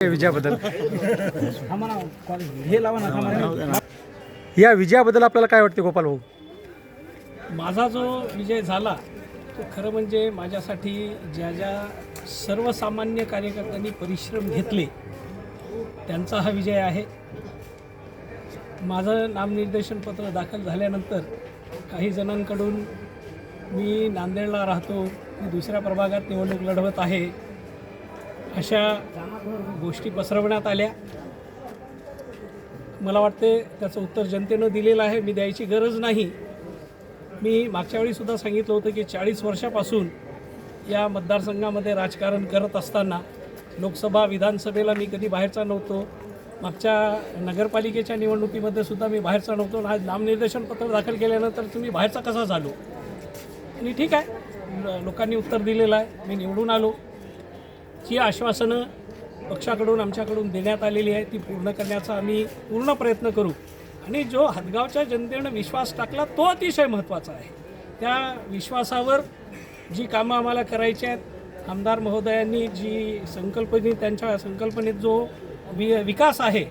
विजयाबद्दल. या विजयाबद्दल आपल्याला काय वाटते गोपाल भाऊ? माझा जो विजय झाला तो खरं म्हणजे माझ्यासाठी ज्या ज्या सर्वसामान्य कार्यकर्त्यांनी परिश्रम घेतले त्यांचा हा विजय आहे. माझं नामनिर्देशन पत्र दाखल झाल्यानंतर काही जणांकडून मी नांदेडला राहतो मी दुसऱ्या प्रभागात निवडणूक लढवत आहे. अशा गोष्टी पसरवण्यात आल्या. मला वाटते त्याचं उत्तर जनतेनं दिलेलं आहे. मी द्यायची गरज नाही. मी मागच्या वेळीसुद्धा सांगितलं होतं की चाळीस वर्षापासून या मतदारसंघामध्ये राजकारण करत असताना लोकसभा विधानसभेला मी कधी बाहेरचा नव्हतो. मागच्या नगरपालिकेच्या निवडणुकीमध्ये सुद्धा मी बाहेरचा नव्हतो. आणि आज नामनिर्देशन पत्र दाखल केल्यानंतर तुम्ही बाहेरचा कसा झालो? आणि ठीक आहे. लोकांनी उत्तर दिलेलं आहे. मी निवडून आलो. जी आश्वासनं पक्षाकडून आमच्याकडून देण्यात आलेली आहे ती पूर्ण करण्याचा आम्ही पूर्ण प्रयत्न करू. आणि जो हदगावच्या जनतेनं विश्वास टाकला तो अतिशय महत्त्वाचा आहे. त्या विश्वासावर जी कामं आम्हाला करायची आहेत आमदार महोदयांनी जी संकल्पने त्यांच्या संकल्पनेत जो वि विकास आहे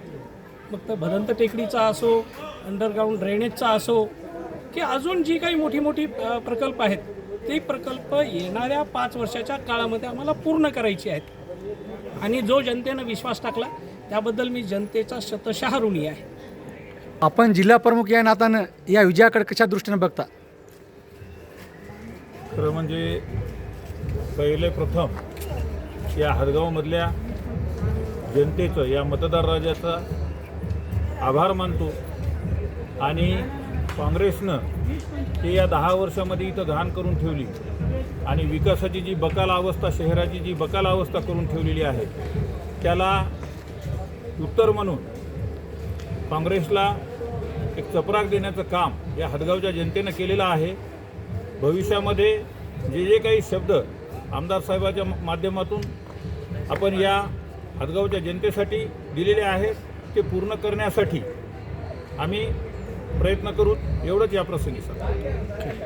मग तर भदंत टेकडीचा असो अंडरग्राऊंड ड्रेनेजचा असो की अजून जी काही मोठी मोठी प्रकल्प आहेत ते प्रकल्प येणाऱ्या पाच वर्षाच्या काळामध्ये आम्हाला पूर्ण करायची आहेत. आणि जो जनतेनं विश्वास टाकला त्याबद्दल मी जनतेचा शतशः ऋणी आहे. आपण जिल्हा प्रमुख या नात्यानं या विजयाकडे कशा दृष्टीनं बघता? खरं म्हणजे पहिले प्रथम या हदगावमधल्या जनतेचं या मतदार राजाचा आभार मानतो. आणि काँग्रेसनं ते या दहा वर्षामध्ये इथं घाण करून ठेवली. आणि विकासाची जी बकाल अवस्था शहराची जी बकाल अवस्था करून ठेवलेली आहे त्याला उत्तर म्हणून काँग्रेसला एक चपराक देण्याचं काम या हदगावच्या जनतेनं केलेलं आहे. भविष्यामध्ये जे जे काही शब्द आमदार साहेबाच्या माध्यमातून आपण या हदगावच्या जनतेसाठी दिलेले आहेत ते पूर्ण करण्यासाठी आम्ही प्रयत्न करू एवढंच या प्रसंगी सांगतो